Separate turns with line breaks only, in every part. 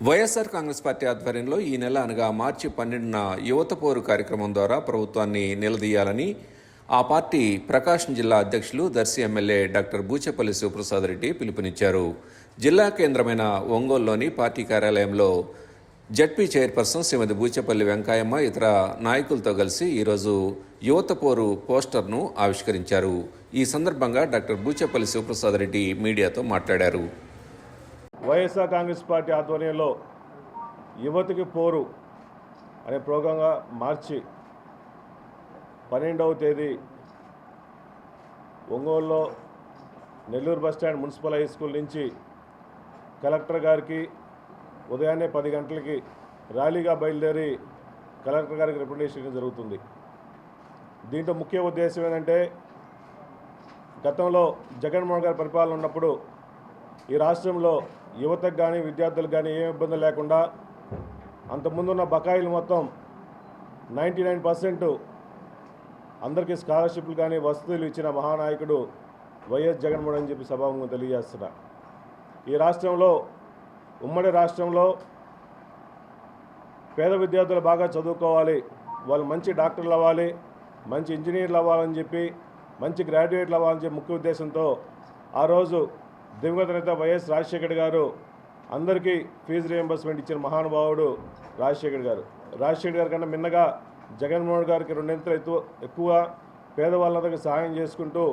YSR Congress party ఆధ్వర్యంలో ఈ నెల అనగా మార్చి పన్నెండున యువత పోరు కార్యక్రమం ద్వారా ప్రభుత్వాన్ని నిలదీయాలని ఆ పార్టీ ప్రకాశం జిల్లా అధ్యక్షులు దర్శి ఎమ్మెల్యే డాక్టర్ బూచపల్లి శివప్రసాద్ రెడ్డి పిలుపునిచ్చారు. జిల్లా కేంద్రమైన ఒంగోలులోని పార్టీ కార్యాలయంలో జడ్పీ చైర్పర్సన్ శ్రీమతి బూచపల్లి వెంకాయమ్మ ఇతర నాయకులతో కలిసి ఈరోజు యువత పోరు పోస్టర్ను ఆవిష్కరించారు. ఈ సందర్భంగా డాక్టర్ బూచెపల్లి శివప్రసాద్ రెడ్డి మీడియాతో మాట్లాడారు.
వైఎస్ఆర్ కాంగ్రెస్ పార్టీ ఆధ్వర్యంలో యువతికి పోరు అనే ప్రోగ్రాంగా మార్చి పన్నెండవ తేదీ ఒంగోలులో Nellore bus stand municipal high school నుంచి కలెక్టర్ గారికి ఉదయాన్నే పది గంటలకి ర్యాలీగా బయలుదేరి కలెక్టర్ గారికి రిప్రజెంటేషన్ జరుగుతుంది. దీంట్లో ముఖ్య ఉద్దేశం ఏంటంటే గతంలో జగన్మోహన్ గారి పరిపాలన ఉన్నప్పుడు ఈ రాష్ట్రంలో యువతకు కానీ విద్యార్థులకు కానీ ఏ ఇబ్బంది లేకుండా అంతకుముందున్న బకాయిలు మొత్తం నైంటీ నైన్ పర్సెంట్ అందరికీ స్కాలర్షిప్లు కానీ వసతులు ఇచ్చిన మహానాయకుడు వైఎస్ జగన్మోహన్ అని చెప్పి సభాముఖం తెలియజేస్తున్నా. ఈ రాష్ట్రంలో ఉమ్మడి రాష్ట్రంలో పేద విద్యార్థులు బాగా చదువుకోవాలి వాళ్ళు మంచి డాక్టర్లు అవ్వాలి మంచి ఇంజనీర్లు అవ్వాలని చెప్పి మంచి గ్రాడ్యుయేట్లు అవ్వాలని చెప్పి ముఖ్య ఉద్దేశంతో ఆ రోజు దివంగత నేత వైఎస్ రాజశేఖర్ గారు అందరికీ ఫీజు రియంబర్స్మెంట్ ఇచ్చిన మహానుభావుడు రాజశేఖర్ గారు. రాజశేఖర్ గారి కన్నా మిన్నగా జగన్మోహన్ గారికి రెండింతలు ఎక్కువ ఎక్కువ పేదవాళ్ళందరికీ సహాయం చేసుకుంటూ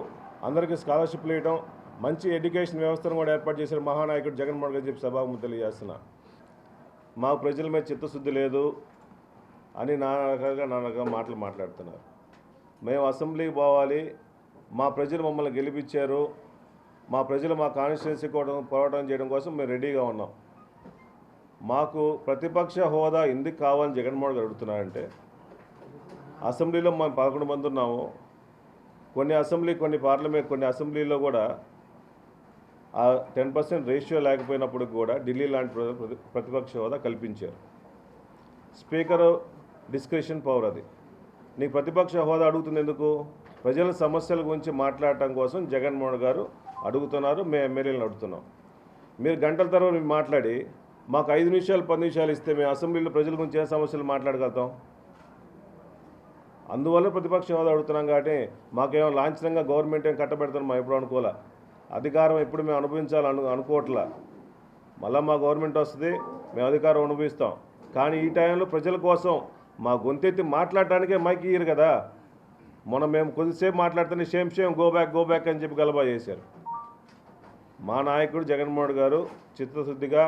అందరికీ స్కాలర్షిప్లు ఇవ్వడం మంచి ఎడ్యుకేషన్ వ్యవస్థను కూడా ఏర్పాటు చేసిన మహానాయకుడు జగన్మోహన్ గారు చెప్పి సభాము తెలియజేస్తున్నా. మా ప్రజల మీద చిత్తశుద్ధి లేదు అని నానా రకాలుగా నానా రకాల మాటలు మాట్లాడుతున్నారు. మేము అసెంబ్లీకి పోవాలి మా ప్రజలు మమ్మల్ని గెలిపించారు మా ప్రజలు మా కాన్స్టిట్యున్సీ కూడా పోరాటం చేయడం కోసం మేము రెడీగా ఉన్నాం. మాకు ప్రతిపక్ష హోదా ఎందుకు కావాలని జగన్మోహన్ గారు అడుగుతున్నారంటే అసెంబ్లీలో మేము పదకొండు మంది ఉన్నాము. కొన్ని అసెంబ్లీ కొన్ని పార్లమెంట్ కొన్ని అసెంబ్లీలో కూడా ఆ టెన్ పర్సెంట్ రేషియో లేకపోయినప్పుడు కూడా ఢిల్లీ లాంటి ప్ర- ప్రతి- ప్రతిపక్ష హోదా కల్పించారు. స్పీకర్ డిస్క్రిషన్ పవర్ అది. నీకు ప్రతిపక్ష హోదా అడుగుతుంది ఎందుకు? ప్రజల సమస్యల గురించి మాట్లాడటం కోసం జగన్మోహన్ గారు అడుగుతున్నారు మేము ఎమ్మెల్యేలను అడుగుతున్నాం. మీరు గంటల తర్వాత మేము మాట్లాడి మాకు ఐదు నిమిషాలు పది నిమిషాలు ఇస్తే మేము అసెంబ్లీలో ప్రజల గురించి ఏ సమస్యలు మాట్లాడగలుగుతాం? అందువల్ల ప్రతిపక్ష హోదా అడుగుతున్నాం కాబట్టి మాకేమో లాంఛనంగా గవర్నమెంట్ ఏం కట్టబెడతాం మా ఎప్పుడు అనుకోలే అధికారం ఎప్పుడు మేము అనుభవించాలి అను అనుకోవట్లా? మళ్ళీ మా గవర్నమెంట్ వస్తుంది మేము అధికారం అనుభవిస్తాం. కానీ ఈ టైంలో ప్రజల కోసం మా గొంతెత్తి మాట్లాడటానికే మైక్ ఇయ్యరు కదా. మొన్న మేము కొద్దిసేపు మాట్లాడుతున్న shame shame go back go back అని చెప్పి గలబా చేశారు. మా నాయకుడు జగన్మోహన్ గారు చిత్తశుద్ధిగా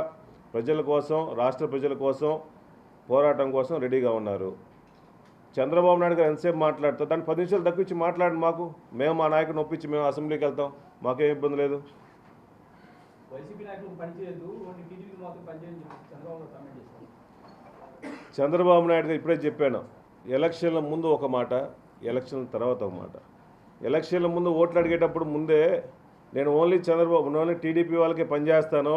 ప్రజల కోసం రాష్ట్ర ప్రజల కోసం పోరాటం కోసం రెడీగా ఉన్నారు. చంద్రబాబు నాయుడు గారు ఎంతసేపు మాట్లాడతారు? దాన్ని పది నిమిషాలు దక్కించి మాట్లాడండి మాకు. మేము మా నాయకుడిని ఒప్పించి మేము అసెంబ్లీకి వెళ్తాం. మాకేం ఇబ్బంది లేదు.
చంద్రబాబు నాయుడు
గారు ఇప్పుడే చెప్పాను ఎలక్షన్ల ముందు ఒక మాట ఎలక్షన్ తర్వాత ఒక మాట. ఎలక్షన్ల ముందు ఓట్లు అడిగేటప్పుడు ముందే నేను ఓన్లీ చంద్రబాబు ఓన్లీ టీడీపీ వాళ్ళకి పనిచేస్తాను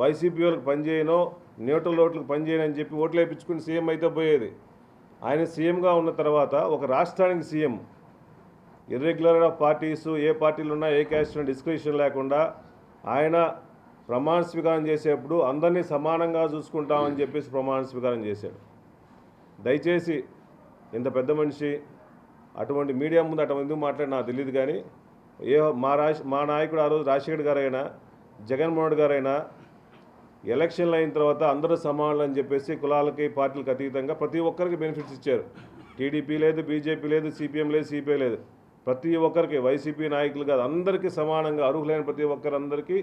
వైసీపీ వాళ్ళకి పనిచేయను న్యూట్రల్ ఓట్లకు పనిచేయను అని చెప్పి ఓట్లు వేయించుకుని సీఎం అయితే పోయేది. ఆయన సీఎంగా ఉన్న తర్వాత ఒక రాష్ట్రానికి సీఎం. ఇర్రెగ్యులర్ ఆఫ్ పార్టీస్ ఏ పార్టీలు ఉన్నా ఏ క్యాస్ట్ డిస్క్రిప్షన్ లేకుండా ఆయన ప్రమాణ స్వీకారం చేసేప్పుడు అందరినీ సమానంగా చూసుకుంటామని చెప్పేసి ప్రమాణ స్వీకారం చేశాడు. దయచేసి ఇంత పెద్ద మనిషి అటువంటి మీడియా ముందు అటువంటి ఎందుకు మాట్లాడి నాకు తెలియదు కానీ ఏ మా రాశి మా నాయకుడు ఆ రోజు రాజశేఖర్ గారైనా జగన్మోహన్ గారైనా ఎలక్షన్లు అయిన తర్వాత అందరూ సమానులు అని చెప్పేసి కులాలకి పార్టీలకు అతీతంగా ప్రతి ఒక్కరికి బెనిఫిట్స్ ఇచ్చారు. టీడీపీ లేదు బీజేపీ లేదు సిపిఎం లేదు సిపిఐ లేదు. ప్రతి ఒక్కరికి వైసీపీ నాయకులు కాదు అందరికీ సమానంగా అర్హులైన ప్రతి ఒక్కరందరికీ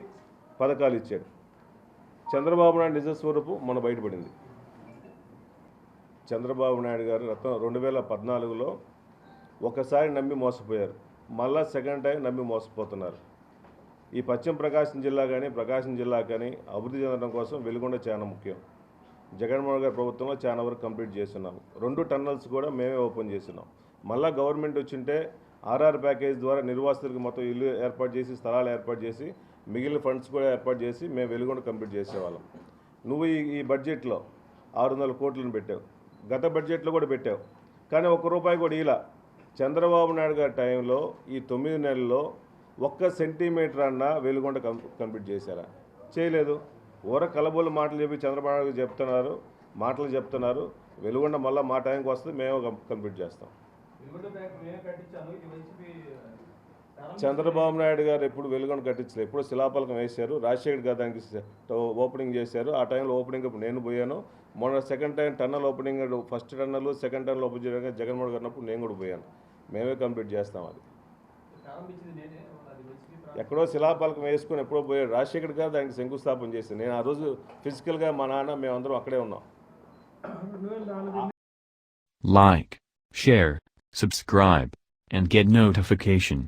పథకాలు ఇచ్చాడు. చంద్రబాబు నాయుడు నిజస్వరూపు మన బయటపడింది. చంద్రబాబు నాయుడు గారు రత్నం రెండు వేల పద్నాలుగులో ఒకసారి నమ్మి మోసపోయారు. మళ్ళా సెకండ్ టైం నమ్మి మోసపోతున్నారు. ఈ పశ్చిమ ప్రకాశం జిల్లా కానీ ప్రకాశం జిల్లా కానీ అభివృద్ధి చెందడం కోసం వెలుగొండ చాలా ముఖ్యం. జగన్మోహన్ గారి ప్రభుత్వంలో చాలా వరకు కంప్లీట్ చేస్తున్నాం. రెండు టన్నల్స్ కూడా మేమే ఓపెన్ చేస్తున్నాం. మళ్ళా గవర్నమెంట్ వచ్చింటే ఆర్ఆర్ ప్యాకేజ్ ద్వారా నిర్వాసితులకు మొత్తం ఇల్లు ఏర్పాటు చేసి స్థలాలు ఏర్పాటు చేసి మిగిలిన ఫండ్స్ కూడా ఏర్పాటు చేసి మేము వెలుగొండ కంప్లీట్ చేసేవాళ్ళం. నువ్వు ఈ ఈ బడ్జెట్లో ఆరు వందల కోట్లను పెట్టావు. గత బడ్జెట్లో కూడా పెట్టావు. కానీ ఒక్క రూపాయి కూడా ఇలా చంద్రబాబు నాయుడు గారి టైంలో ఈ తొమ్మిది నెలల్లో ఒక్క సెంటీమీటర్ అన్నా వెలుగొండ కంప్లీట్ చేశారా? చేయలేదు. ఊర కలబోలు మాటలు చెప్పి చంద్రబాబు నాయుడు గారు చెప్తున్నారు మాటలు చెప్తున్నారు. వెలుగొండ మళ్ళీ మా టైంకి వస్తే మేము కంప్లీట్ చేస్తాం. చంద్రబాబు నాయుడు గారు ఎప్పుడు వెలుగొండ కట్టించలేదు. ఎప్పుడు శిలాపలకం వేశారు రాజశేఖర్ గారు దానికి ఓపెనింగ్ చేశారు. ఆ టైంలో ఓపెనింగ్ అప్పుడు నేను పోయాను. మొన్న second time tunnel opening first tunnel second tunnel open చేయడానికి జగన్మోహన్ గారు నేను కూడా పోయాను. మేమే కంప్లీట్ చేస్తాం అది. ఎక్కడో శిలాపలకం వేసుకొని ఎప్పుడో పోయాడు. రాజశేఖర్ గారు దానికి శంకుస్థాపన చేశాను నేను ఆ రోజు ఫిజికల్గా మా నాన్న మేమందరం అక్కడే ఉన్నాం.
Like, share, subscribe, and get notification.